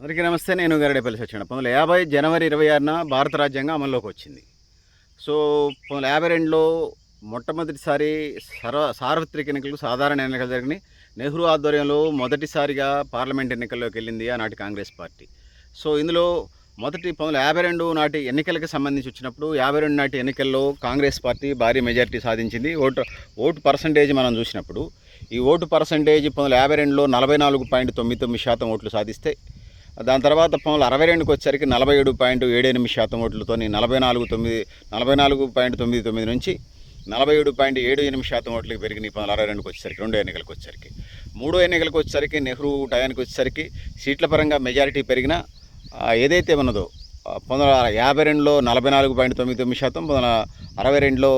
అందరికీ నమస్తే నేను గరడేపల్లి సత్యనారాయణ. పంతొమ్మిది వందల యాభై జనవరి ఇరవై ఆరున భారత రాజ్యాంగం అమల్లోకి వచ్చింది. సో పంతొమ్మిది వందల యాభై రెండులో మొట్టమొదటిసారి సర్వ సార్వత్రిక ఎన్నికలు సాధారణ ఎన్నికలు జరిగినాయి. నెహ్రూ ఆధ్వర్యంలో మొదటిసారిగా పార్లమెంట్ ఎన్నికల్లోకి వెళ్ళింది ఆనాటి కాంగ్రెస్ పార్టీ. సో ఇందులో మొదటి పంతొమ్మిది వందల యాభై రెండు నాటి ఎన్నికలకు సంబంధించి వచ్చినప్పుడు యాభై రెండు నాటి ఎన్నికల్లో కాంగ్రెస్ పార్టీ భారీ మెజారిటీ సాధించింది. ఓటు ఓటు పర్సంటేజ్ మనం చూసినప్పుడు ఈ ఓటు పర్సంటేజ్ పంతొమ్మిది వందల యాభై రెండులో నలభై నాలుగు పాయింట్ తొమ్మిది తొమ్మిది శాతం ఓట్లు సాధిస్తే దాని తర్వాత పంతొమ్మిది అరవై రెండుకి వచ్చేసరికి నలభై ఏడు పాయింట్ ఏడు ఎనిమిది శాతం ఓట్లతో నలభై నాలుగు తొమ్మిది నలభై నాలుగు పాయింట్ తొమ్మిది తొమ్మిది నుంచి నలభై ఏడు పాయింట్ ఏడు ఎనిమిది శాతం ఓట్లకి పెరిగినాయి పంతొమ్మిది అరవై రెండుకి వచ్చేసరికి రెండో ఎన్నికలకు వచ్చేసరికి. మూడో ఎన్నికలకు వచ్చేసరికి నెహ్రూ టయానికి వచ్చేసరికి సీట్ల పరంగా మెజారిటీ పెరిగినా ఏదైతే ఉన్నదో పంతొమ్మిది వందల యాభై రెండులో నలభై నాలుగు పాయింట్ తొమ్మిది తొమ్మిది శాతం పంతొమ్మిది అరవై రెండులో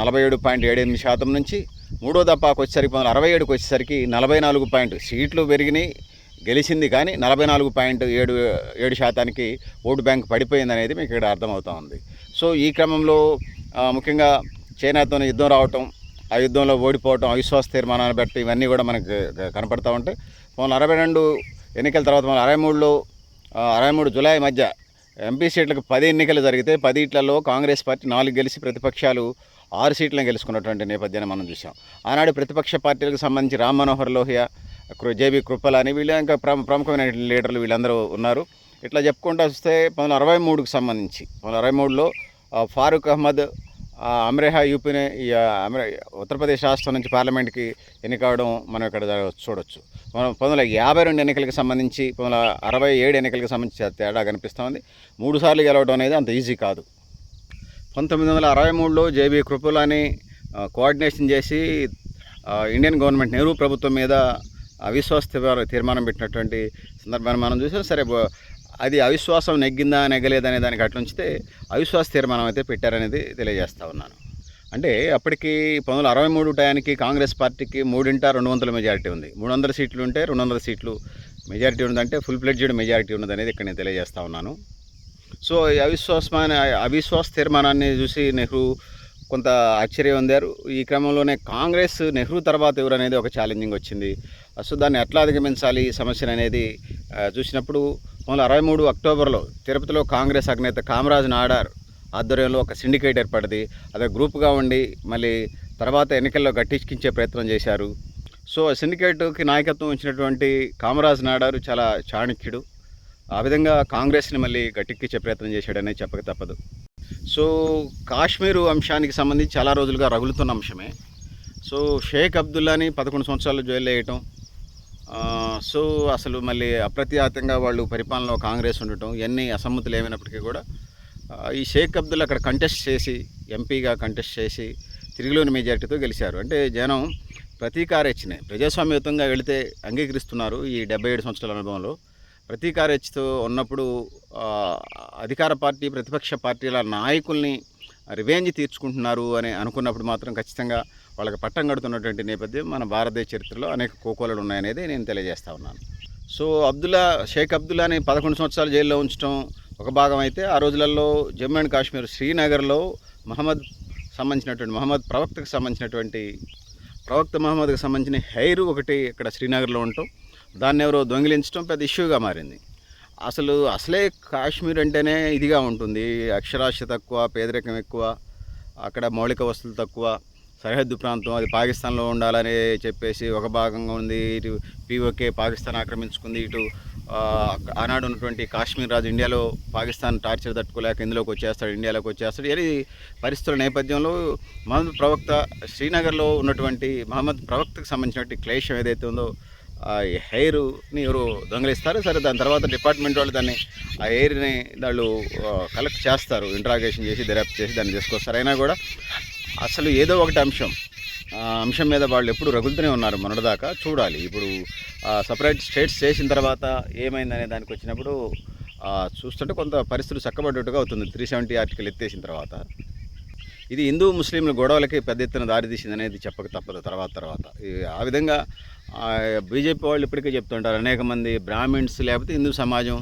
నలభై ఏడు పాయింట్ ఏడు ఎనిమిది శాతం నుంచి మూడో దప్పాకు వచ్చేసరికి పంతొమ్మిది అరవై ఏడుకి వచ్చేసరికి నలభై నాలుగు పాయింట్ సీట్లు పెరిగినాయి. గెలిచింది కానీ నలభై నాలుగు పాయింట్ ఏడు ఏడు శాతానికి ఓటు బ్యాంక్ పడిపోయింది అనేది మీకు ఇక్కడ అర్థమవుతా ఉంది. సో ఈ క్రమంలో ముఖ్యంగా చైనాతో యుద్ధం రావటం ఆ యుద్ధంలో ఓడిపోవటం అవిశ్వాస తీర్మానాన్ని బట్టి ఇవన్నీ కూడా మనకు కనపడతా ఉంటాయి. మన అరవై రెండు ఎన్నికల తర్వాత మన అరవై మూడులో అరవై మూడు జులై మధ్య ఎంపీ సీట్లకు పది ఎన్నికలు జరిగితే పదిట్లలో కాంగ్రెస్ పార్టీ నాలుగు గెలిచి ప్రతిపక్షాలు ఆరు సీట్లను గెలుచుకున్నటువంటి నేపథ్యాన్ని మనం చూసాం ఆనాడు ప్రతిపక్ష పార్టీలకు సంబంధించి రామ్ మనోహర్ లోహియా జేబీ కృపల అని వీళ్ళు ఇంకా ప్ర ప్రముఖమైన లీడర్లు వీళ్ళందరూ ఉన్నారు. ఇట్లా చెప్పుకుంటూ వస్తే పంతొమ్మిది అరవై మూడుకు సంబంధించి పంతొమ్మిది అరవై మూడులో ఫారూక్ అహ్మద్ అమ్రేహా యూపీని ఈ, అమ్రే ఉత్తరప్రదేశ్ రాష్ట్రం నుంచి పార్లమెంట్కి ఎన్నికవడం మనం ఇక్కడ చూడొచ్చు. మనం పంతొమ్మిది వందల యాభై రెండు ఎన్నికలకు సంబంధించి పంతొమ్మిది అరవై ఏడు ఎన్నికలకు సంబంధించి తేడా కనిపిస్తూ ఉంది మూడు సార్లు గెలవడం అనేది అంత ఈజీ కాదు. పంతొమ్మిది వందల అరవై మూడులో జేబీ కృపలాని కోఆర్డినేషన్ చేసి ఇండియన్ గవర్నమెంట్ నెహ్రూ ప్రభుత్వం మీద అవిశ్వాస తీర్మానం- పెట్టినటువంటి సందర్భాన్ని మనం చూసాం. సరే అది అవిశ్వాసం నెగ్గిందా నెగ్గలేదనే దానికి అట్లుంచితే అవిశ్వాస తీర్మానం అయితే పెట్టారనేది తెలియజేస్తా ఉన్నాను. అంటే అప్పటికి పంతొమ్మిది వందల అరవై మూడు టయానికి కాంగ్రెస్ పార్టీకి మూడింట రెండు వందల మెజారిటీ ఉంది. మూడు వందల సీట్లు ఉంటే రెండు వందల సీట్లు మెజారిటీ ఉందంటే ఫుల్ ఫ్లెడ్జ్డ్ మెజారిటీ ఉన్నది అనేది ఇక్కడ నేను తెలియజేస్తా ఉన్నాను. సో ఈ అవిశ్వాసమైన అవిశ్వాస తీర్మానాన్ని చూసి నెహ్రూ కొంత ఆశ్చర్యం పొందారు. ఈ క్రమంలోనే కాంగ్రెస్ నెహ్రూ తర్వాత ఎవరు అనేది ఒక ఛాలెంజింగ్ వచ్చింది. సో దాన్ని ఎట్లా అధిగమించాలి ఈ సమస్యను అనేది చూసినప్పుడు మొదలు అరవై మూడు అక్టోబర్లో తిరుపతిలో కాంగ్రెస్ అగ్నేత కామరాజ్ నాడార్ ఆధ్వర్యంలో ఒక సిండికేట్ ఏర్పడింది. అదే గ్రూప్గా ఉండి మళ్ళీ తర్వాత ఎన్నికల్లో గట్టించే ప్రయత్నం చేశారు. సో ఆ సిండికేట్కి నాయకత్వం ఇచ్చినటువంటి కామరాజ్ నాడారు చాలా చాణక్యుడు. ఆ విధంగా కాంగ్రెస్ని మళ్ళీ గట్టెక్కించే ప్రయత్నం చేశాడనే చెప్పక తప్పదు. సో కాశ్మీరు అంశానికి సంబంధించి చాలా రోజులుగా రగులుతున్న అంశమే. సో షేక్ అబ్దుల్లాని పదకొండు సంవత్సరాలు జైల్లో వేయటం సో అసలు మళ్ళీ అప్రతిహాతంగా వాళ్ళు పరిపాలనలో కాంగ్రెస్ ఉండటం ఎన్ని అసమ్మతులు ఏమైనప్పటికీ కూడా ఈ షేక్ అబ్దుల్ అక్కడ కంటెస్ట్ చేసి ఎంపీగా కంటెస్ట్ చేసి తిరుగులోని మెజారిటీతో గెలిచారు. అంటే జనం ప్రతీకారేచ్చినాయి ప్రజాస్వామ్యయుతంగా వెళితే అంగీకరిస్తున్నారు ఈ డెబ్బై ఏడు సంవత్సరాల అనుభవంలో. ప్రతీకారేచ్ఛతో ఉన్నప్పుడు అధికార పార్టీ ప్రతిపక్ష పార్టీల నాయకుల్ని రివెంజ్ తీర్చుకుంటున్నారు అని అనుకున్నప్పుడు మాత్రం ఖచ్చితంగా వాళ్ళకి పట్టం కడుతున్నటువంటి నేపథ్యం మన భారతదేశ చరిత్రలో అనేక కోకోలలు ఉన్నాయనేది నేను తెలియజేస్తా ఉన్నాను. సో అబ్దుల్లా షేక్ అబ్దుల్లాని పదకొండు సంవత్సరాలు జైల్లో ఉంచడం ఒక భాగం అయితే ఆ రోజులలో జమ్మూ అండ్ కాశ్మీర్ శ్రీనగర్లో మహమ్మద్ సంబంధించినటువంటి మహమ్మద్ ప్రవక్తకు సంబంధించినటువంటి ప్రవక్త మహమ్మద్కి సంబంధించిన హెయిర్ ఒకటి ఇక్కడ శ్రీనగర్లో ఉండటం. దాన్ని ఎవరో దొంగిలించడం పెద్ద ఇష్యూగా మారింది. అసలు అసలే కాశ్మీర్ అంటేనే ఇదిగా ఉంటుంది. అక్షరాస్యత తక్కువ పేదరికం ఎక్కువ అక్కడ మౌలిక వసతులు తక్కువ సరిహద్దు ప్రాంతం అది పాకిస్తాన్లో ఉండాలని చెప్పేసి ఒక భాగంగా ఉంది. ఇటు పీఓకే పాకిస్తాన్ ఆక్రమించుకుంది. ఇటు ఆనాడు ఉన్నటువంటి కాశ్మీర్ రాజు ఇండియాలో పాకిస్తాన్ టార్చర్ తట్టుకోలేక ఇందులోకి వచ్చేస్తాడు ఇండియాలోకి వచ్చేస్తాడు. ఇది పరిస్థితుల నేపథ్యంలో మహమ్మద్ ప్రవక్త శ్రీనగర్లో ఉన్నటువంటి మహమ్మద్ ప్రవక్తకు సంబంధించినటువంటి క్లేశం ఏదైతే ఉందో ఆ హెయిర్ని ఎవరు దొంగలిస్తారు సరే దాని తర్వాత డిపార్ట్మెంట్ వాళ్ళు దాన్ని ఆ హెయిర్ని వాళ్ళు కలెక్ట్ చేస్తారు ఇంట్రాగేషన్ చేసి దర్యాప్తు చేసి దాన్ని తీసుకొస్తారు. అయినా కూడా అసలు ఏదో ఒకటి అంశం. అంశం మీద వాళ్ళు ఎప్పుడు రగులుతూనే ఉన్నారు మొన్నటిదాకా. చూడాలి. ఇప్పుడు సపరేట్ స్టేట్స్ చేసిన తర్వాత ఏమైందనే దానికి వచ్చినప్పుడు చూస్తుంటే కొంత పరిస్థితులు చక్కబడ్డట్టుగా అవుతుంది. త్రీ సెవెంటీ ఆర్టికల్ ఎత్తేసిన తర్వాత. ఇది హిందూ ముస్లింల గొడవలకి పెద్ద ఎత్తున దారితీసింది అనేది చెప్పక తప్పదు తర్వాత తర్వాత. ఆ విధంగా బీజేపీ వాళ్ళు ఇప్పటికే చెప్తుంటారు. అనేక మంది బ్రాహ్మిన్స్ లేకపోతే హిందూ సమాజం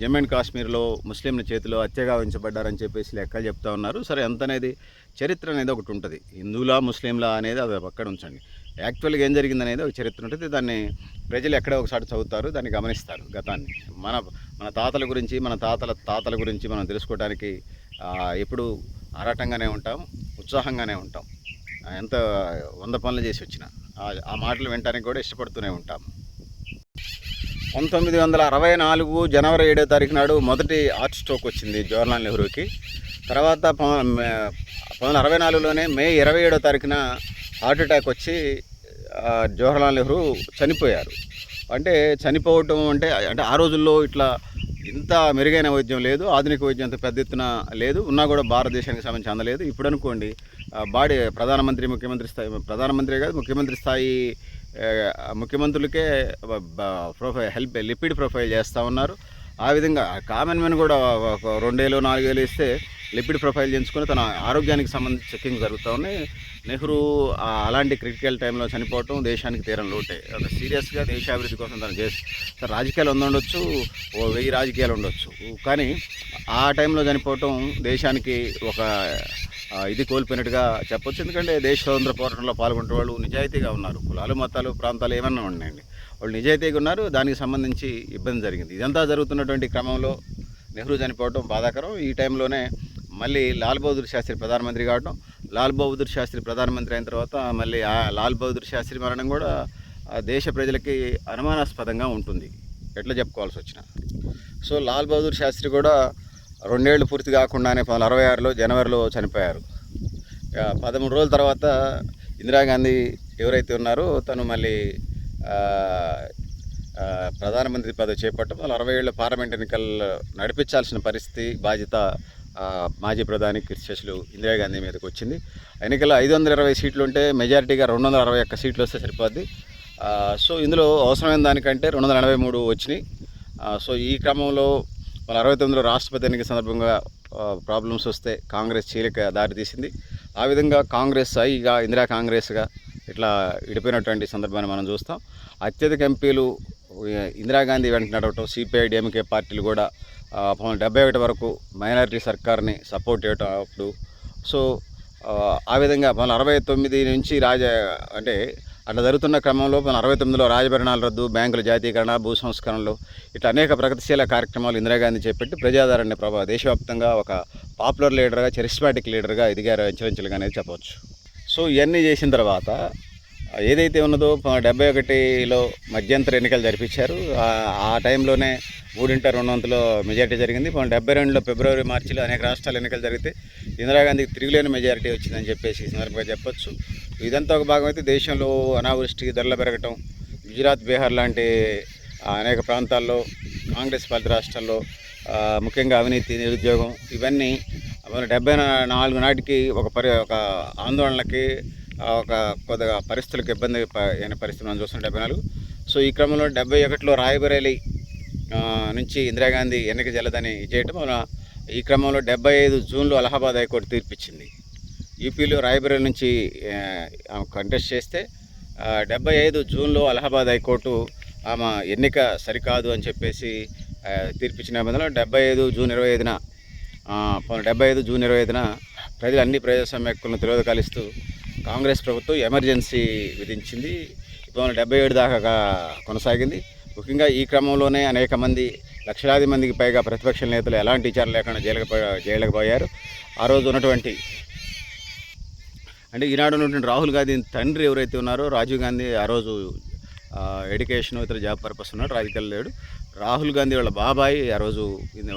జమ్మూ అండ్ కాశ్మీర్లో ముస్లింల చేతిలో హత్యగా ఉంచబడ్డారని చెప్పేసి లెక్కలు చెప్తా ఉన్నారు. సరే ఎంత అనేది చరిత్ర అనేది ఒకటి ఉంటుంది. హిందువులా ముస్లింలా అనేది అది పక్కన ఉంచండి. యాక్చువల్గా ఏం జరిగిందనేది ఒక చరిత్ర ఉంటుంది. దాన్ని ప్రజలు ఎక్కడో ఒకసారి చదువుతారు దాన్ని గమనిస్తారు గతాన్ని. మన మన తాతల గురించి మన తాతల తాతల గురించి మనం తెలుసుకోవడానికి ఎప్పుడు ఆరాటంగానే ఉంటాం ఉత్సాహంగానే ఉంటాం. ఎంత వంద పనులు చేసి వచ్చిన ఆ- ఆ మాటలు వినడానికి కూడా ఇష్టపడుతూనే ఉంటాం. పంతొమ్మిది వందల అరవై నాలుగు జనవరి ఏడో తారీఖు నాడు మొదటి హార్ట్ స్ట్రోక్ వచ్చింది జవహర్లాల్ నెహ్రూకి. తర్వాత ప- పంతొమ్మిది అరవై నాలుగులోనే మే ఇరవై ఏడో తారీఖున హార్ట్ అటాక్ వచ్చి జవహర్లాల్ నెహ్రూ చనిపోయారు. అంటే చనిపోవటం అంటే అంటే ఆ రోజుల్లో ఇట్లా ఇంత మెరుగైన వైద్యం లేదు ఆధునిక వైద్యం అంత పెద్ద ఎత్తున లేదు ఉన్నా కూడా భారతదేశానికి సంబంధించి అందలేదు. ఇప్పుడు అనుకోండి బాడీ ప్రధానమంత్రి ముఖ్యమంత్రి స్థాయి ప్రధానమంత్రి కాదు ముఖ్యమంత్రి స్థాయి ముఖ్యమంత్రులకే ప్రొఫైల్ హెల్ప్ లిపిడ్ ప్రొఫైల్ చేస్తూ ఉన్నారు. ఆ విధంగా కామన్ మెన్ కూడా ఒక రెండేళ్ళు నాలుగేళ్ళు ఇస్తే లిపిడ్ ప్రొఫైల్ చేయించుకొని తన ఆరోగ్యానికి సంబంధించి చెక్కింగ్ జరుగుతూ ఉన్నాయి. నెహ్రూ అలాంటి క్రిటికల్ టైంలో చనిపోవటం దేశానికి తీరం లోటే. ఒక సీరియస్గా దేశాభివృద్ధి కోసం తను చేసి రాజకీయాలు ఉండొచ్చు ఓ వెయ్యి రాజకీయాలు ఉండొచ్చు. కానీ ఆ టైంలో చనిపోవటం దేశానికి ఒక ఇది కోల్పోయినట్టుగా చెప్పొచ్చు. ఎందుకంటే దేశ స్వతంత్ర పోరాటంలో పాల్గొంటే వాళ్ళు నిజాయితీగా ఉన్నారు. కులాలు మతాలు ప్రాంతాలు ఏమన్నా ఉన్నాయండి. వాళ్ళు నిజాయితీగా ఉన్నారు. దానికి సంబంధించి ఇబ్బంది జరిగింది. ఇదంతా జరుగుతున్నటువంటి క్రమంలో నెహ్రూ చనిపోవడం బాధాకరం. ఈ టైంలోనే మళ్ళీ లాల్ బహదూర్ శాస్త్రి ప్రధానమంత్రి కావడం లాల్ బహదూర్ శాస్త్రి ప్రధానమంత్రి అయిన తర్వాత మళ్ళీ ఆ లాల్ బహదూర్ శాస్త్రి మరణం కూడా దేశ ప్రజలకి అనుమానాస్పదంగా ఉంటుంది. ఎట్లా చెప్పుకోవాల్సి వచ్చిన. సో లాల్ బహదూర్ శాస్త్రి కూడా రెండేళ్ళు పూర్తి కాకుండానే పంతొమ్మిది వందల అరవై ఆరులో జనవరిలో చనిపోయారు. పదమూడు రోజుల తర్వాత ఇందిరాగాంధీ ఎవరైతే ఉన్నారో తను మళ్ళీ ప్రధానమంత్రి పదవి చేపట్టడం వాళ్ళు అరవై ఏళ్ళ పార్లమెంట్ ఎన్నికల్లో నడిపించాల్సిన పరిస్థితి బాధ్యత మాజీ ప్రధాని కీర్తిశేషులు ఇందిరాగాంధీ మీదకి వచ్చింది. ఎన్నికల్లో ఐదు వందల ఇరవై సీట్లు ఉంటే మెజారిటీగా రెండు వందల అరవై ఒక్క సీట్లు వస్తే సరిపోద్ది. సో ఇందులో అవసరమైన దానికంటే రెండు వందల ఎనభై మూడు వచ్చినాయి. సో ఈ క్రమంలో మన అరవై తొమ్మిదిలో రాష్ట్రపతి ఎన్నిక సందర్భంగా ప్రాబ్లమ్స్ వస్తే కాంగ్రెస్ చీలిక దారితీసింది ఆ విధంగా కాంగ్రెస్ అయిగా ఇందిరా కాంగ్రెస్గా ఇట్లా విడిపోయినటువంటి సందర్భాన్ని మనం చూస్తాం. అత్యధిక ఎంపీలు ఇందిరాగాంధీ వెంట నడవటం సిపిఐ డిఎంకే పార్టీలు కూడా ఆ, డెబ్బై ఒకటి వరకు మైనారిటీ సర్కార్ని సపోర్ట్ చేయటం అప్పుడు. సో ఆ, ఆ విధంగా మన అరవై తొమ్మిది నుంచి రాజ అంటే అట్లా జరుగుతున్న క్రమంలో అరవై తొమ్మిదిలో రాజభరణాల రద్దు బ్యాంకుల జాతీయకరణ భూ సంస్కరణలు ఇట్లా అనేక ప్రగతిశీల కార్యక్రమాలు ఇందిరాగాంధీ చేపట్టి ప్రజాదరణ ప్రభావ దేశవ్యాప్తంగా ఒక పాపులర్ లీడర్గా చరిస్మాటిక్ లీడర్గా ఎదిగారు అంచెలంచెలుగా అనేది చెప్పవచ్చు. సో ఇవన్నీ చేసిన తర్వాత ఏదైతే ఉన్నదో ప- డెబ్బై ఒకటిలో మధ్యంతర ఎన్నికలు జరిపించారు ఆ- టైంలోనే మూడింట రెండు వంతులో మెజారిటీ జరిగింది. ప- డెబ్బై రెండులో ఫిబ్రవరి మార్చిలో అనేక రాష్ట్రాల ఎన్నికలు జరిగితే ఇందిరాగాంధీకి తిరుగులేని మెజారిటీ వచ్చిందని చెప్పేసి సందర్భంగా చెప్పొచ్చు. ఇదంతా ఒక భాగం అయితే దేశంలో అనావృష్టి ధరలు పెరగటం గుజరాత్ బీహార్ లాంటి అనేక ప్రాంతాల్లో కాంగ్రెస్ పాలిత రాష్ట్రాల్లో ముఖ్యంగా అవినీతి నిరుద్యోగం ఇవన్నీ మన డెబ్బై నాలుగు నాటికి ఒక పరి ఒక ఆందోళనలకి ఒక కొద్దిగా పరిస్థితులకు ఇబ్బంది అయిన పరిస్థితి మనం చూస్తున్నాం డెబ్బై నాలుగు. సో ఈ క్రమంలో డెబ్బై ఒకటిలో రాయబరేలి నుంచి ఇందిరాగాంధీ ఎన్నిక జల్లదని చేయటం మన ఈ క్రమంలో డెబ్బై ఐదు జూన్లో అలహాబాద్ హైకోర్టు తీర్పిచ్చింది. యూపీలో రాయబరేలి నుంచి కంటెస్ట్ చేస్తే డెబ్బై ఐదు జూన్లో అలహాబాద్ హైకోర్టు ఆమె ఎన్నిక సరికాదు అని చెప్పేసి తీర్పిచ్చిన నేపథ్యంలో డెబ్బై ఐదు జూన్ ఇరవై ఐదున డెబ్బై ఐదు జూన్ ఇరవై ఐదున ప్రజలు అన్ని ప్రజాస్వామ్య హక్కులను తిరోధకాలిస్తూ కాంగ్రెస్ ప్రభుత్వం ఎమర్జెన్సీ విధించింది. ఇప్పుడు డెబ్బై ఏడు దాకా కొనసాగింది. ముఖ్యంగా ఈ క్రమంలోనే అనేక మంది లక్షలాది మందికి పైగా ప్రతిపక్ష నేతలు ఎలాంటి విచారణ లేకుండా జైలుకు పోయా- జైలుకు పోయారు. ఆ రోజు ఉన్నటువంటి అంటే ఈనాడు ఉన్నటువంటి రాహుల్ గాంధీ తండ్రి ఎవరైతే ఉన్నారో రాజీవ్ గాంధీ ఆ రోజు ఎడ్యుకేషన్ ఇతర జాబ్ పర్పస్ ఉన్నాడు రాజకీయాల్లో లేడు. రాహుల్ గాంధీ వాళ్ళ బాబాయ్ ఆ రోజు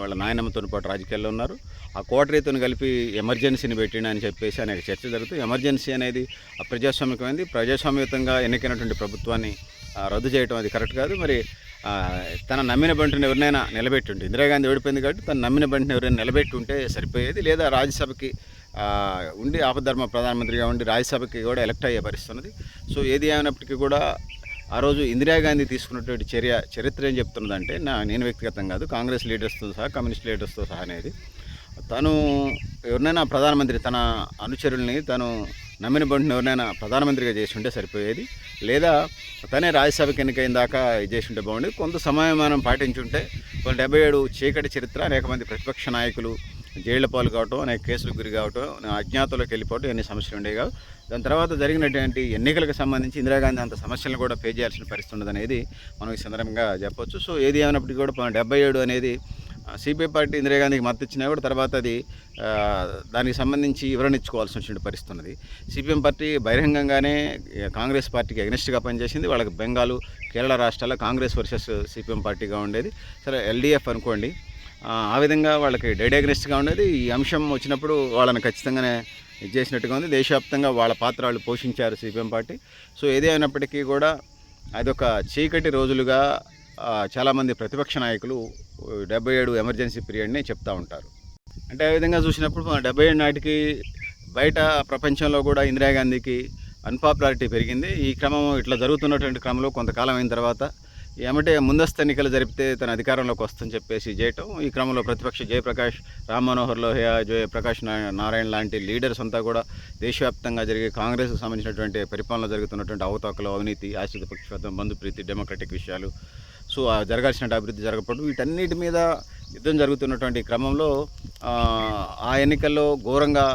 వాళ్ళ నాయనమ్మతో పాటు రాజకీయాల్లో ఉన్నారు. ఆ కోటరీతో కలిపి ఎమర్జెన్సీని పెట్టిండు అని చెప్పేసి అనేక చర్చ జరుగుతుంది ఎమర్జెన్సీ అనేది ప్రజాస్వామికమైంది. ప్రజాస్వామ్యతంగా ఎన్నికైనటువంటి ప్రభుత్వాన్ని రద్దు చేయడం అది కరెక్ట్ కాదు. మరి తన నమ్మిన బంటిని ఎవరినైనా నిలబెట్టి ఉంటే ఇందిరాగాంధీ ఓడిపోయింది కాబట్టి తన నమ్మిన బంటిని ఎవరైనా నిలబెట్టి ఉంటే సరిపోయేది లేదా రాజ్యసభకి ఉండి ఆపధర్మ ప్రధానమంత్రిగా ఉండి రాజ్యసభకి కూడా ఎలక్ట్ అయ్యే పరిస్థితి ఉన్నది సో ఏది అయినప్పటికీ కూడా ఆ రోజు ఇందిరాగాంధీ తీసుకున్నటువంటి చర్య చరిత్ర ఏం చెప్తున్నదంటే నా నేను వ్యక్తిగతం కాదు కాంగ్రెస్ లీడర్స్తో సహా కమ్యూనిస్ట్ లీడర్స్తో సహా అనేది. తను ఎవరినైనా ప్రధానమంత్రి తన అనుచరుల్ని తను నమ్మిన బండిని ఎవరినైనా ప్రధానమంత్రిగా చేసి ఉంటే సరిపోయేది. లేదా తనే రాజ్యసభకి ఎన్నికైన దాకా ఇది చేసి ఉంటే బాగుండేది. కొంత సమయం మనం పాటించుంటే కొన్ని డెబ్బై ఏడు చీకటి చరిత్ర అనేక మంది ప్రతిపక్ష నాయకులు జైళ్ళ పాలు కావటం అనేక కేసులకు గురి కావటం అజ్ఞాతంలోకి వెళ్ళిపోవటం ఇవన్నీ సమస్యలు ఉండేవి కావు. దాని తర్వాత జరిగినటువంటి ఎన్నికలకు సంబంధించి ఇందిరాగాంధీ అంత సమస్యలను కూడా పే చేయాల్సిన పరిస్థితి ఉండదు అనేది మనం ఈ సందర్భంగా చెప్పొచ్చు. సో ఏది ఏమైనప్పటికీ కూడా డెబ్బై ఏడు అనేది సిపిఐ పార్టీ ఇందిరాగాంధీకి మద్దతు ఇచ్చినా కూడా తర్వాత అది దానికి సంబంధించి వివరణ ఇచ్చుకోవాల్సి వచ్చిన పరిస్థితి ఉన్నది. సిపిఎం పార్టీ బహిరంగంగానే కాంగ్రెస్ పార్టీకి అగెనిస్ట్గా పనిచేసింది. వాళ్ళకి బెంగాలు కేరళ రాష్ట్రాల్లో కాంగ్రెస్ వర్సెస్ సిపిఎం పార్టీగా ఉండేది. సరే ఎల్డీఎఫ్ అనుకోండి ఆ, విధంగా వాళ్ళకి డైడ్ ఉండేది. ఈ అంశం వచ్చినప్పుడు వాళ్ళని ఖచ్చితంగానే ఇది చేసినట్టుగా ఉంది. దేశవ్యాప్తంగా వాళ్ళ పాత్ర వాళ్ళు పోషించారు సిపిఎం పార్టీ. సో ఏది అయినప్పటికీ కూడా అదొక చీకటి రోజులుగా చాలామంది ప్రతిపక్ష నాయకులు డెబ్బై ఏడు ఎమర్జెన్సీ పీరియడ్ని చెప్తూ ఉంటారు. అంటే ఆ విధంగా చూసినప్పుడు డెబ్బై ఏడు నాటికి బయట ప్రపంచంలో కూడా ఇందిరాగాంధీకి అన్పాపులారిటీ పెరిగింది. ఈ క్రమం ఇట్లా జరుగుతున్నటువంటి క్రమంలో కొంతకాలం అయిన తర్వాత ఏమంటే ముందస్తు ఎన్నికలు జరిపితే తన అధికారంలోకి వస్తుందని చెప్పేసి చేయటం ఈ క్రమంలో ప్రతిపక్ష జయప్రకాష్ రామ్ మనోహర్ లోహియా జయప్రకాష్ నారాయణ లాంటి లీడర్స్ అంతా కూడా దేశవ్యాప్తంగా జరిగే కాంగ్రెస్కు సంబంధించినటువంటి పరిపాలన జరుగుతున్నటువంటి అవతాకలు అవినీతి ఆశ్రిత పక్షపాతం బంధుప్రీతి డెమోక్రటిక్ విషయాలు. సో ఆ జరగాల్సిన అభివృద్ధి జరగకపోవడం వీటన్నిటి మీద యుద్ధం జరుగుతున్నటువంటి క్రమంలో ఆ, ఆ ఎన్నికల్లో ఘోరంగా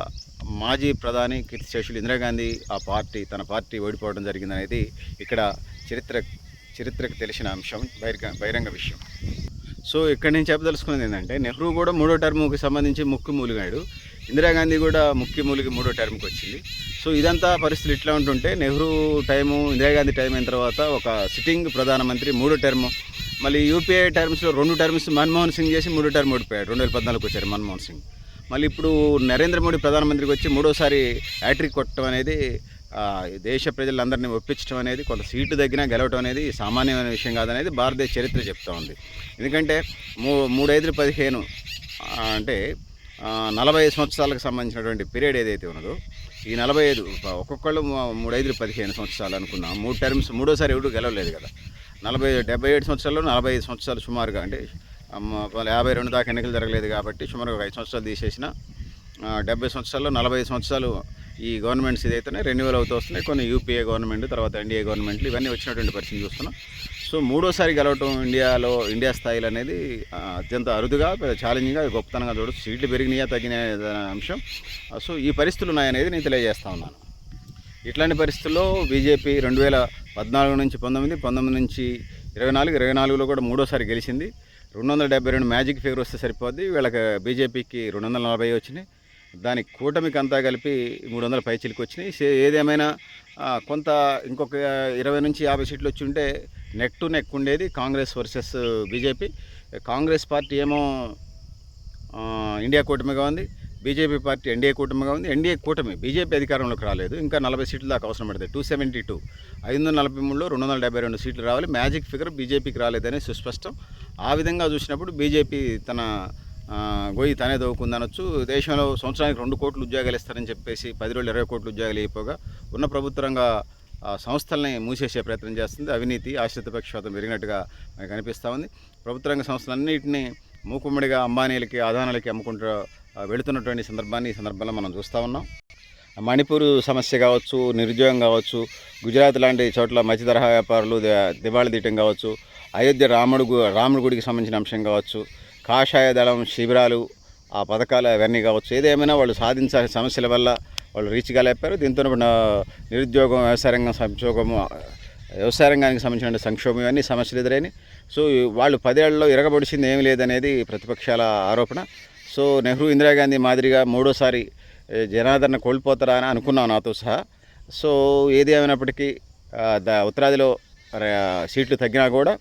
మాజీ ప్రధాని కీర్తిశేషులు ఇందిరాగాంధీ ఆ పార్టీ తన పార్టీ ఓడిపోవడం జరిగిందనేది ఇక్కడ చరిత్ర చరిత్రకు తెలిసిన అంశం బహిరంగ బహిరంగ విషయం. సో ఇక్కడ నేను చెప్పదలుచుకున్నది ఏంటంటే నెహ్రూ కూడా మూడో టర్మ్కి సంబంధించి ముక్కు మూలిగాడు. ఇందిరాగాంధీ కూడా ముఖ్య మూలిగి మూడో టర్మ్కి వచ్చింది. సో ఇదంతా పరిస్థితులు ఇట్లా ఉంటుంటే నెహ్రూ టైము ఇందిరాగాంధీ టైం అయిన తర్వాత ఒక సిట్టింగ్ ప్రధానమంత్రి మూడో టర్మ్. మళ్ళీ యూపీఏ టర్మ్స్లో రెండు టర్మ్స్ మన్మోహన్ సింగ్ చేసి మూడో టర్మ్ ఓడిపోయాడు రెండు వేల పద్నాలుగుకి వచ్చారు మన్మోహన్ సింగ్. మళ్ళీ ఇప్పుడు నరేంద్ర మోడీ ప్రధానమంత్రికి వచ్చి మూడోసారి హ్యాట్రిక్ కొట్టడం అనేది దేశ ప్రజలందరినీ ఒప్పించడం అనేది కొంత సీటు దగ్గర గెలవటం అనేది సామాన్యమైన విషయం కాదనేది భారతదేశ చరిత్ర చెప్తా ఉంది. ఎందుకంటే మూ మూడైదు పదిహేను అంటే నలభై సంవత్సరాలకు సంబంధించినటువంటి పీరియడ్ ఏదైతే ఉన్నదో ఈ నలభై ఐదు ఒక్కొక్కళ్ళు మూడైదులు మూడైదు పదిహేను సంవత్సరాలు అనుకున్నాం మూడు టర్మ్స్ మూడోసారి ఎవరు గెలవలేదు కదా. నలభై డెబ్బై ఏడు సంవత్సరాల్లో నలభై ఐదు సంవత్సరాలు సుమారుగా అంటే యాభై రెండు దాకా ఎన్నికలు జరగలేదు కాబట్టి సుమారుగా ఒక ఐదు సంవత్సరాలు తీసేసిన డెబ్బై సంవత్సరాల్లో నలభై సంవత్సరాలు ఈ గవర్నమెంట్స్ ఇదైతేనే రెన్యువల్ అవుతూ వస్తున్నాయి. కొన్ని యూపీఏ గవర్నమెంట్ తర్వాత ఎన్డీఏ గవర్నమెంట్లు ఇవన్నీ వచ్చినటువంటి పరిస్థితి చూస్తున్నాం. సో మూడోసారి గెలవటం ఇండియాలో ఇండియా స్థాయిలో అనేది అత్యంత అరుదుగా ఛాలెంజింగ్గా గొప్పతనంగా చూడొచ్చు. సీట్లు పెరిగినాయా తగ్గిన అంశం. సో ఈ పరిస్థితులు ఉన్నాయనేది నేను తెలియజేస్తా ఉన్నాను. ఇట్లాంటి పరిస్థితుల్లో బీజేపీ రెండు వేల పద్నాలుగు నుంచి పంతొమ్మిది పంతొమ్మిది నుంచి ఇరవై నాలుగు ఇరవై నాలుగులో కూడా మూడోసారి గెలిచింది. రెండు వందల డెబ్బై రెండు మ్యాజిక్ ఫిగర్ వస్తే సరిపోద్ది. వీళ్ళకి బీజేపీకి రెండు వందల నలభై వచ్చినాయి. దాని కూటమికి అంతా కలిపి మూడు వందల పైచిలకు వచ్చినాయి. ఏదేమైనా కొంత ఇంకొక ఇరవై నుంచి యాభై సీట్లు వచ్చి ఉంటే నెక్ టు నెక్ ఉండేది Congress versus BJP. Congress party ఏమో ఇండియా కూటమిగా ఉంది. బీజేపీ పార్టీ ఎన్డీఏ కూటమిగా ఉంది. ఎన్డీఏ కూటమి బీజేపీ అధికారంలోకి రాలేదు. ఇంకా నలభై సీట్ల దాకా అవసరం పడతాయి టూ సెవెంటీ టూ. ఐదు వందల నలభై మూడులో రెండు వందల డెబ్బై రెండు సీట్లు రావాలి. మ్యాజిక్ ఫిగర్ బీజేపీకి రాలేదని సుస్పష్టం. ఆ విధంగా చూసినప్పుడు బీజేపీ తన గొయ్యి తనే దోవుకుందనొచ్చు దేశంలో సంవత్సరానికి రెండు కోట్లు ఉద్యోగాలు ఇస్తారని చెప్పేసి పది రోజులు ఇరవై కోట్లు ఉద్యోగాలు అయిపోగా ఉన్న ప్రభుత్వ రంగ సంస్థల్ని మూసేసే ప్రయత్నం చేస్తుంది. అవినీతి ఆశ్రిత పక్షపాతం పెరిగినట్టుగా మనకు కనిపిస్తూ ఉంది. ప్రభుత్వ రంగ సంస్థలన్నింటినీ మూకుమ్మడిగా అంబానీలకి అదానాలకి అమ్ముకుంటూ వెళుతున్నటువంటి సందర్భాన్ని ఈ సందర్భంలో మనం చూస్తూ ఉన్నాం. మణిపూర్ సమస్య కావచ్చు నిరుద్యోగం కావచ్చు గుజరాత్ లాంటి చోట్ల మధ్య తరహా వ్యాపారులు దివాళి తీయటం కావచ్చు అయోధ్య రాముడు రాముడి గుడికి సంబంధించిన అంశం కావచ్చు కాషాయ దళం శిబిరాలు ఆ పథకాలు అవన్నీ కావచ్చు. ఏదేమైనా వాళ్ళు సాధించాల్సిన సమస్యల వల్ల వాళ్ళు రీచ్ కాలేపారు దీంతో నిరుద్యోగం వ్యవసాయ రంగం సంక్షోభము వ్యవసాయ రంగానికి సంబంధించిన సంక్షోభం ఇవన్నీ సమస్యలు ఎదురైనాయి. సో వాళ్ళు పదేళ్ళలో ఇరగబడిచింది ఏమీ లేదనేది ప్రతిపక్షాల ఆరోపణ. సో నెహ్రూ ఇందిరాగాంధీ మాదిరిగా మూడోసారి జనాదరణ కోల్పోతారా అని అనుకున్నాం నాతో సహా. సో ఏది ఏమైనప్పటికీ ద ఉత్తరాదిలో సీట్లు తగ్గినా కూడా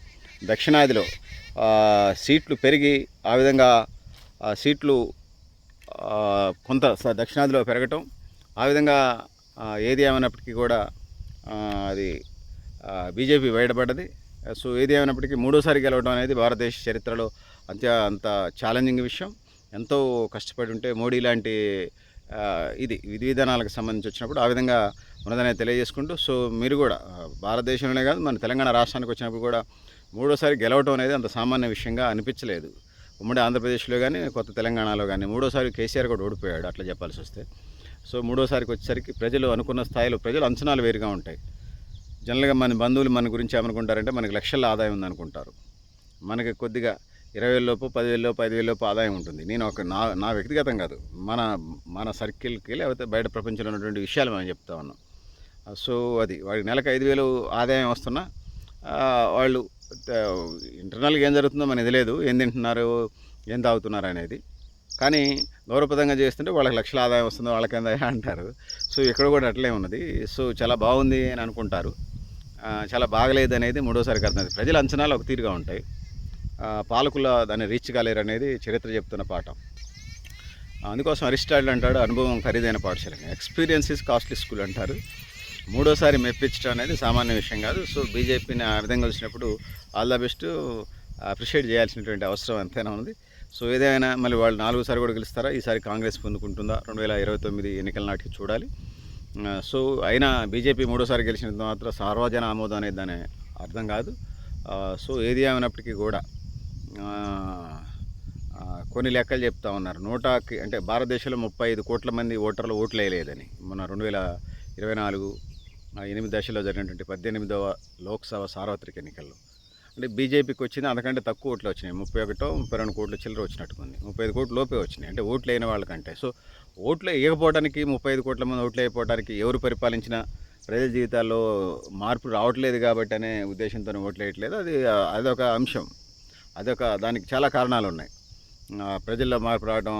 దక్షిణాదిలో సీట్లు పెరిగి ఆ విధంగా సీట్లు కొంత స- దక్షిణాదిలో పెరగటం ఆ విధంగా ఏది ఏమైనప్పటికీ కూడా అది బీజేపీ బయటపడ్డది. సో ఏది ఏమైనప్పటికీ మూడోసారి గెలవడం అనేది భారతదేశ చరిత్రలో అంత అంత ఛాలెంజింగ్ విషయం. ఎంతో కష్టపడి ఉంటే మోడీ లాంటి ఇది విధి విధానాలకు సంబంధించి వచ్చినప్పుడు ఆ విధంగా ఉన్నదనే తెలియజేసుకుంటూ సో మీరు కూడా భారతదేశంలోనే కాదు మన తెలంగాణ రాష్ట్రానికి వచ్చినప్పుడు కూడా మూడోసారి గెలవటం అనేది అంత సామాన్య విషయంగా అనిపించలేదు. ఉమ్మడి ఆంధ్రప్రదేశ్లో కానీ కొత్త తెలంగాణలో కానీ మూడోసారి కేసీఆర్ కూడా ఓడిపోయాడు అట్లా చెప్పాల్సి వస్తే. సో మూడోసారికి వచ్చేసరికి ప్రజలు అనుకున్న స్థాయిలో ప్రజలు అంచనాలు వేరుగా ఉంటాయి. జనరల్గా మన బంధువులు మన గురించి ఏమనుకుంటారంటే మనకి లక్షల ఆదాయం ఉందనుకుంటారు. మనకి కొద్దిగా ఇరవై లోపు పదివేల లోపు ఆదాయం ఉంటుంది. నేను ఒక నా నా వ్యక్తిగతం కాదు. మన మన సర్కిల్కి లేకపోతే బయట ప్రపంచంలో ఉన్నటువంటి విషయాలు మనం చెప్తా ఉన్నాం. సో అది వాడికి నెలకు ఐదు వేలు ఆదాయం వస్తున్నా వాళ్ళు ఇంటర్నల్గా ఏం జరుగుతుందో మనకి తెలియదు. ఏం తింటున్నారు ఏం తాగుతున్నారు అనేది. కానీ గౌరవప్రదంగా చేస్తుంటే వాళ్ళకి లక్షల ఆదాయం వస్తుందో వాళ్ళకి ఏందా అంటారు. సో ఇక్కడ కూడా అట్లే ఉన్నది. సో చాలా బాగుంది అని అనుకుంటారు. చాలా బాగలేదు అనేది మూడోసారి అర్థం ప్రజల అంచనాలు ఒక తీరుగా ఉంటాయి. పాలకుల దాన్ని రీచ్ కాలేరు అనేది చరిత్ర చెప్తున్న పాఠం. అందుకోసం అరిస్టాటిల్ అంటాడు అనుభవం ఖరీదైన పాఠశాల. ఎక్స్పీరియన్స్ ఇస్ కాస్ట్లీ స్కూల్ అంటారు. మూడోసారి మెప్పించడం అనేది సామాన్య విషయం కాదు. సో బీజేపీని ఆ విధంగా వచ్చినప్పుడు ఆల్ ద బెస్ట్. అప్రిషియేట్ చేయాల్సినటువంటి అవసరం ఎంతైనా ఉంది. సో ఏదైనా మళ్ళీ వాళ్ళు నాలుగోసారి కూడా గెలుస్తారా? ఈసారి కాంగ్రెస్ పొందుకుంటుందా? రెండు వేల ఇరవై తొమ్మిది ఎన్నికల నాటికి చూడాలి. సో అయినా బీజేపీ మూడోసారి గెలిచిన మాత్రం సార్వజన ఆమోదం అనేది దాని అర్థం కాదు. సో ఏది ఏమైనప్పటికీ కూడా కొన్ని లెక్కలు చెప్తా ఉన్నారు. నూటకి అంటే భారతదేశంలో ముప్పై ఐదు కోట్ల మంది ఓటర్లు ఓట్లు వేయలేదని మొన్న రెండు వేల ఇరవై నాలుగు ఎనిమిది దశలో జరిగినటువంటి పద్దెనిమిదవ లోక్సభ సార్వత్రిక ఎన్నికల్లో. అంటే బీజేపీకి వచ్చింది అంతకంటే తక్కువ ఓట్లు వచ్చినాయి. ముప్పై ఒకటో ముప్పై రెండు కోట్ల చిల్లర వచ్చినట్టుకుంది. ముప్పై ఐదు కోట్లు లోపే వచ్చినాయి. అంటే ఓట్లు అయిన వాళ్ళకంటే. సో ఓట్లు వేయకపోవడానికి ముప్పై ఐదు కోట్ల మంది ఓట్లు వేయకపోవడానికి ఎవరు పరిపాలించినా ప్రజల జీవితాల్లో మార్పు రావట్లేదు కాబట్టి అనే ఉద్దేశంతో ఓట్లు వేయట్లేదు. అది అదొక అంశం. అదొక దానికి చాలా కారణాలు ఉన్నాయి. ప్రజల్లో మార్పు రావడం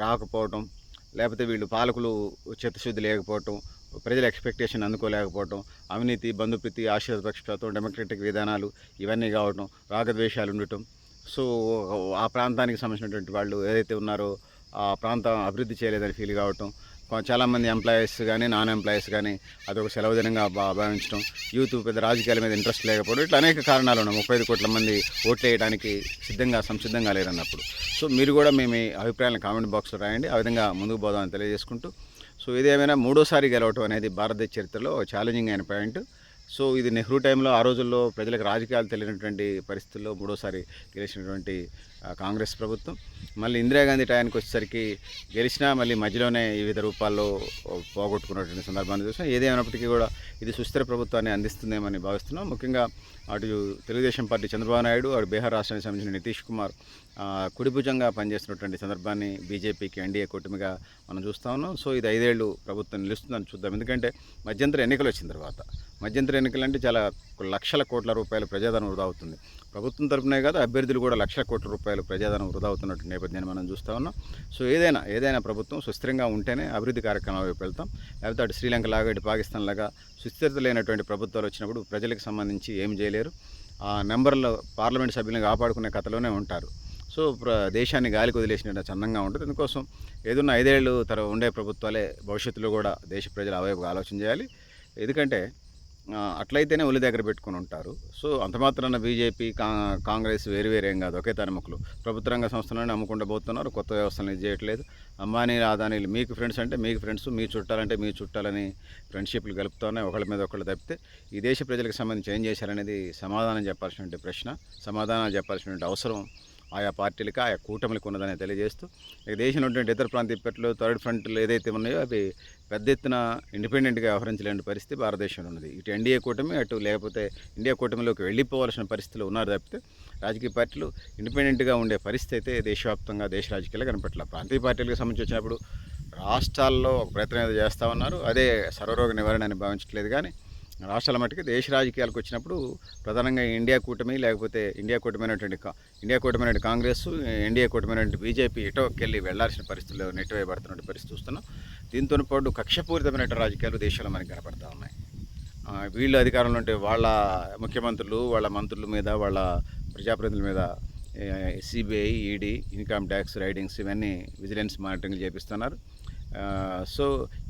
రాకపోవటం లేకపోతే వీళ్ళు పాలకులు చిత్తశుద్ధి లేకపోవటం ప్రజల ఎక్స్పెక్టేషన్ అందుకోలేకపోవటం అవినీతి బంధుప్రీతి ఆశీర్వపక్షపాతం డెమోక్రటిక్ విధానాలు ఇవన్నీ కావటం రాగద్వేషాలు ఉండటం. సో ఆ ప్రాంతానికి సంబంధించినటువంటి వాళ్ళు ఏదైతే ఉన్నారో ఆ ప్రాంతం అభివృద్ధి చేయలేదని ఫీల్ కావటం. చాలామంది ఎంప్లాయీస్ కానీ నాన్ ఎంప్లాయీస్ కానీ అదొక సెలవు దినంగా భా- భావించడం యూత్ పెద్ద రాజకీయాల మీద ఇంట్రెస్ట్ లేకపోవడం ఇట్లా అనేక కారణాలు ఉన్నాయి. ముప్పై ఐదు కోట్ల మంది ఓట్లు వేయడానికి సిద్ధంగా సంసిద్ధంగా లేరన్నప్పుడు. సో మీరు కూడా మేము మీ అభిప్రాయాలను కామెంట్ బాక్స్లో రాయండి. ఆ విధంగా ముందుకు పోదామని తెలియజేసుకుంటూ సో ఇదేమైనా మూడోసారి గెలవటం అనేది భారతదేశ చరిత్రలో ఛాలెంజింగ్ అయిన పాయింట్. సో ఇది నెహ్రూ టైంలో ఆ రోజుల్లో ప్రజలకు రాజకీయాలు తెలియనటువంటి పరిస్థితుల్లో మూడోసారి గెలిచినటువంటి కాంగ్రెస్ ప్రభుత్వం. మళ్ళీ ఇందిరాగాంధీ టయానికి వచ్చేసరికి గెలిచినా మళ్ళీ మధ్యలోనే వివిధ రూపాల్లో పోగొట్టుకున్నటువంటి సందర్భాన్ని చూసినా ఏదేమైనప్పటికీ కూడా ఇది సుస్థిర ప్రభుత్వాన్ని అందిస్తుందేమని భావిస్తున్నాం. ముఖ్యంగా అటు తెలుగుదేశం పార్టీ చంద్రబాబు నాయుడు అటు బీహార్ రాష్ట్రానికి సంబంధించిన నితీష్ కుమార్ కుడిభుజంగా పనిచేస్తున్నటువంటి సందర్భాన్ని బీజేపీకి ఎన్డీఏ కూటమిగా మనం చూస్తా ఉన్నాం. సో ఇది ఐదేళ్ళు ప్రభుత్వం నిలుస్తుందని చూద్దాం. ఎందుకంటే మధ్యంతర ఎన్నికలు వచ్చిన తర్వాత మధ్యంతర ఎన్నికలు అంటే చాలా లక్షల కోట్ల రూపాయలు ప్రజాధనం వృధా అవుతుంది. ప్రభుత్వం తరపునే కాదు అభ్యర్థులు కూడా లక్షల కోట్ల రూపాయలు ప్రజాధనం వృధా అవుతున్నట్టు నేపథ్యాన్ని మనం చూస్తూ ఉన్నాం. సో ఏదైనా ఏదైనా ప్రభుత్వం సుస్థిరంగా ఉంటేనే అభివృద్ధి కార్యక్రమాల వైపు వెళ్తాం. లేకపోతే అటు శ్రీలంక లాగా ఇటు పాకిస్తాన్ లాగా సుస్థిరత లేనటువంటి ప్రభుత్వాలు వచ్చినప్పుడు ప్రజలకు సంబంధించి ఏం చేయలేరు ఆ నెంబర్లో పార్లమెంట్ సభ్యులను కాపాడుకునే కథలోనే ఉంటారు. సో దేశాన్ని గాలికి వదిలేసిన చందంగా ఉంటుంది. అందుకోసం ఏదన్నా ఐదేళ్ళు తర ఉండే ప్రభుత్వాలే భవిష్యత్తులో కూడా దేశ ప్రజలు అవైపు ఆలోచన చేయాలి. ఎందుకంటే అట్లయితేనే ఒలి దగ్గర పెట్టుకుని ఉంటారు. సో అంత మాత్రాన బీజేపీ కా కాంగ్రెస్ వేరు వేరు ఏం కాదు. ఒకే తనముఖులు ప్రభుత్వ రంగ సంస్థలను అమ్ముకుంటూ పోతున్నారు. కొత్త వ్యవస్థలను ఇది చేయట్లేదు. అంబానీ అదానీలు మీకు ఫ్రెండ్స్ అంటే మీకు ఫ్రెండ్స్ మీ చుట్టాలంటే మీ చుట్టాలని ఫ్రెండ్షిప్లు కలుపుతున్నాయి. ఒకళ్ళ మీద ఒకళ్ళు తప్పితే ఈ దేశ ప్రజలకు సంబంధించి ఏం చేశారనేది సమాధానం చెప్పాల్సినటువంటి ప్రశ్న సమాధానం చెప్పాల్సినటువంటి అవసరం ఆయా పార్టీలకి ఆయా కూటమిలకు ఉన్నదని తెలియజేస్తూ ఇక దేశంలో ఉన్నటువంటి ఇతర ప్రాంతీయ ఇప్పట్లో థర్డ్ ఫ్రంట్లు ఏదైతే ఉన్నాయో అవి పెద్ద ఎత్తున ఇండిపెండెంట్గా వ్యవహరించలేని పరిస్థితి భారతదేశంలో ఉన్నది. ఇటు ఎన్డీఏ కూటమి అటు లేకపోతే ఇండియా కూటమిలోకి వెళ్ళిపోవాల్సిన పరిస్థితులు ఉన్నారు తప్పితే రాజకీయ పార్టీలు ఇండిపెండెంట్గా ఉండే పరిస్థితి అయితే దేశవ్యాప్తంగా దేశ రాజకీయాలు కనపట్ల ప్రాంతీయ పార్టీలకు సంబంధించి వచ్చినప్పుడు రాష్ట్రాల్లో ఒక ప్రయత్నం ఏదో చేస్తూ ఉన్నారు. అదే సర్వరోగ నివారణ అని భావించట్లేదు కానీ రాష్ట్రాల మట్టుకు దేశ రాజకీయాలకు వచ్చినప్పుడు ప్రధానంగా ఇండియా కూటమి లేకపోతే ఇండియా కూటమైనటువంటి ఇండియా కూటమైనటువంటి కాంగ్రెస్ ఎన్డీఏ కూటమైనటువంటి బీజేపీ ఇటోకెళ్ళి వెళ్ళాల్సిన పరిస్థితుల్లో నెట్టివేయబడుతున్న పరిస్థితి చూస్తున్నాం. దీంతో పాటు కక్షపూరితమైన రాజకీయాలు దేశంలో మనకి కనపడతా ఉన్నాయి. వీళ్ళు అధికారంలో ఉంటే వాళ్ళ ముఖ్యమంత్రులు వాళ్ళ మంత్రుల మీద వాళ్ళ ప్రజాప్రతినిధుల మీద CBI ED income tax raidings ఇవన్నీ విజిలెన్స్ మానిటరింగ్ చేపిస్తున్నారు. సో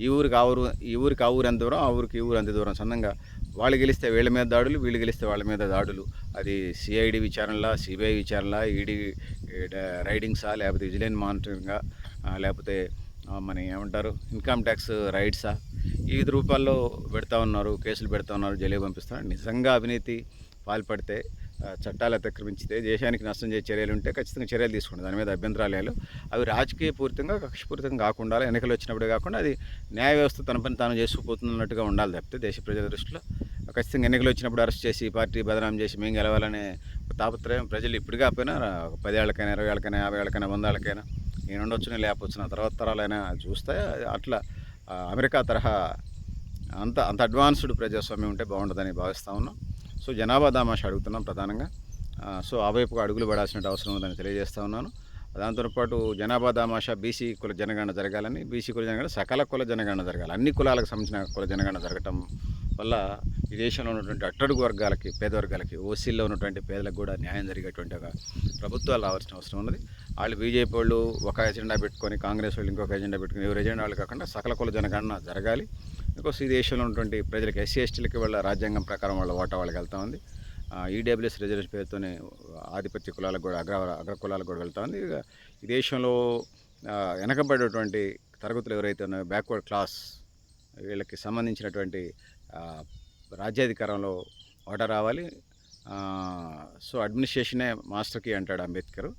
ఈ ఊరికి ఆ ఊరు ఈ ఊరికి ఆ ఊరు ఎంత దూరం? ఆ ఊరికి ఈ ఊరు అంత దూరం. సొంతంగా వాళ్ళు గెలిస్తే వీళ్ళ మీద దాడులు వీళ్ళు గెలిస్తే వాళ్ళ మీద దాడులు. అది సిఐడి విచారణలా సిబిఐ విచారణలా ఈడీ రైడింగ్సా లేకపోతే విజిలెన్స్ మానిటరింగా లేకపోతే మన ఏమంటారు ఇన్కమ్ ట్యాక్స్ రైడ్సా వివిధ రూపాల్లో పెడతా ఉన్నారు కేసులు పెడతా ఉన్నారు జైలు పంపిస్తారు నిజంగా అవినీతి పాల్పడితే చట్టాలు అతిక్రమించితే దేశానికి నష్టం చేసే చర్యలు ఉంటే ఖచ్చితంగా చర్యలు తీసుకోండి. దాని మీద అభ్యంతరాలు అవి రాజకీయ పూర్తిగా కక్షపూరితంగా కాకుండా ఎన్నికలు వచ్చినప్పుడే కాకుండా అది న్యాయ వ్యవస్థ తన పని తాను చేసుకుపోతున్నట్టుగా ఉండాలి తప్పితే దేశ ప్రజల దృష్టిలో. ఖచ్చితంగా ఎన్నికలు వచ్చినప్పుడు అరెస్ట్ చేసి పార్టీ బదనాం చేసి మేము గెలవాలనే ఒక తాపత్రయం ప్రజలు ఇప్పుడు కాకపోయినా పదేళ్ళకైనా ఇరవై ఏళ్ళకైనా యాభై ఏళ్ళకైనా వంద ఏళ్ళకైనా నేను ఉండొచ్చునే లేకపోతున్నా తర్వాత తరాలైనా చూస్తే అట్లా అమెరికా తరహా అంత అంత అడ్వాన్స్డ్ ప్రజాస్వామ్యం ఉంటే బాగుంటుందని భావిస్తూ ఉన్నాం. సో జనాభా దామాష అడుగుతున్నాం ప్రధానంగా. సో ఆ వైపుగా అడుగులు పడాల్సిన అవసరం ఉందని తెలియజేస్తా ఉన్నాను. దాంతోపాటు జనాభా దామాషా బీసీ కుల జనగణన జరగాలని బీసీ కుల జనగణన సకల కుల జనగణన జరగాలి. అన్ని కులాలకు సంబంధించిన కుల జనగణన జరగటం వల్ల ఈ దేశంలో ఉన్నటువంటి అట్టడుగు వర్గాలకి పేద వర్గాలకి ఓసీల్లో ఉన్నటువంటి పేదలకు కూడా న్యాయం జరిగేటువంటి ఒక ప్రభుత్వాలు రావాల్సిన అవసరం ఉన్నది. వాళ్ళు బీజేపీ వాళ్ళు ఒక ఎజెండా పెట్టుకొని కాంగ్రెస్ వాళ్ళు ఇంకొక ఎజెండా పెట్టుకొని ఎవరు ఎజెండా వాళ్ళు కాకుండా సకల కుల జనగణన జరగాలి. బికాస్ ఈ దేశంలో ఉన్నటువంటి ప్రజలకు ఎస్సీ ఎస్టీలకి వాళ్ళ రాజ్యాంగం ప్రకారం వాళ్ళ ఓటా వాళ్ళకి వెళ్తా ఉంది. ఈడబ్ల్యూఎస్ రిజర్వేషన్ పేరుతోనే ఆధిపత్య కులాలకు కూడా అగ్ర అగ్ర కులాలకు కూడా వెళ్తా ఉంది. ఇక ఈ దేశంలో వెనకబడేటువంటి తరగతులు ఎవరైతే ఉన్నాయో బ్యాక్వర్డ్ క్లాస్ వీళ్ళకి సంబంధించినటువంటి రాజ్యాధికారంలో ఓటా రావాలి. సో అడ్మినిస్ట్రేషనే మాస్టర్కి అంటాడు అంబేద్కర్.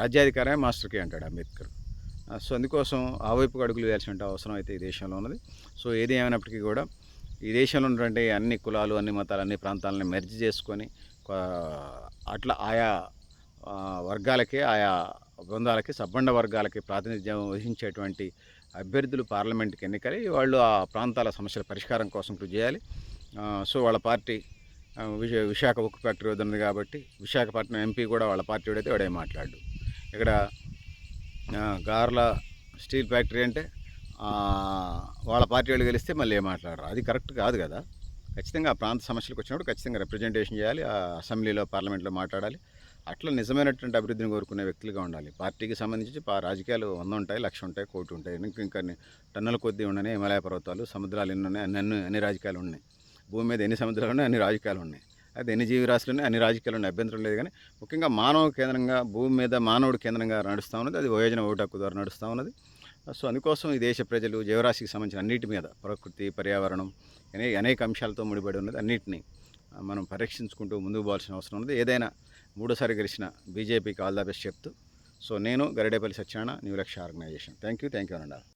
రాజ్యాధికారమే మాస్టర్కి అంటాడు అంబేద్కర్. సో అందుకోసం ఆ వైపు అడుగులు వేయాల్సిన అవసరం అయితే ఈ దేశంలో ఉన్నది. సో ఏది ఏమైనప్పటికీ కూడా ఈ దేశంలో ఉన్నటువంటి అన్ని కులాలు అన్ని మతాలు అన్ని ప్రాంతాలని మెర్జ్ చేసుకొని అట్లా ఆయా వర్గాలకే వర్గాలకి ఆయా బృందాలకి సబ్బండ వర్గాలకి ప్రాతినిధ్యం వహించేటువంటి అభ్యర్థులు పార్లమెంట్కి ఎన్నికలి వాళ్ళు ఆ ప్రాంతాల సమస్యల పరిష్కారం కోసం కృషి చేయాలి. సో వాళ్ళ పార్టీ విశ విశాఖ ఉక్కు ఫ్యాక్టరీ వద్ద ఉంది కాబట్టి విశాఖపట్నం ఎంపీ కూడా వాళ్ళ పార్టీ వాడైతే వాడే మాట్లాడు. ఇక్కడ గార్ల స్టీల్ ఫ్యాక్టరీ అంటే వాళ్ళ పార్టీ వాళ్ళు గెలిస్తే మళ్ళీ ఏం మాట్లాడరు. అది కరెక్ట్ కాదు కదా. ఖచ్చితంగా ఆ ప్రాంత సమస్యలకు వచ్చినప్పుడు ఖచ్చితంగా రిప్రజెంటేషన్ చేయాలి ఆ అసెంబ్లీలో పార్లమెంట్లో మాట్లాడాలి. అట్లా నిజమైనటువంటి అభివృద్ధిని కోరుకునే వ్యక్తులుగా ఉండాలి. పార్టీకి సంబంధించి రాజకీయాలు వంద ఉంటాయి లక్ష ఉంటాయి కోటి ఉంటాయి. ఇంకా ఇంకా టన్నుల కొద్దీ ఉన్నాయి హిమాలయ పర్వతాలు సముద్రాలు ఎన్ని ఉన్నాయి అన్ని అన్ని అన్ని రాజకీయాలు ఉన్నాయి. భూమి మీద ఎన్ని సముద్రాలు ఉన్నాయి అన్ని రాజకీయాలు ఉన్నాయి. అది ఎన్ని జీవరాశులు అన్ని రాజకీయాలను అభ్యంతరం లేదు కానీ ముఖ్యంగా మానవ కేంద్రంగా భూమి మీద మానవుడి కేంద్రంగా నడుస్తూ ఉన్నది అది వయోజన ఓటు ద్వారా నడుస్తూ ఉన్నది. సో అందుకోసం ఈ దేశ ప్రజలు జీవరాశికి సంబంధించిన అన్నిటి మీద ప్రకృతి పర్యావరణం అనే అనేక అంశాలతో ముడిపడి ఉన్నది అన్నిటినీ మనం పరీక్షించుకుంటూ ముందుకు పోవాల్సిన అవసరం ఉన్నది. ఏదైనా మూడోసారి గెలిచిన బీజేపీకి ఆల్ ద బెస్ట్ చెప్తూ సో నేను Garidepalli Satyanarayana new Lakshya organisation. Thank you thank you అన్నారు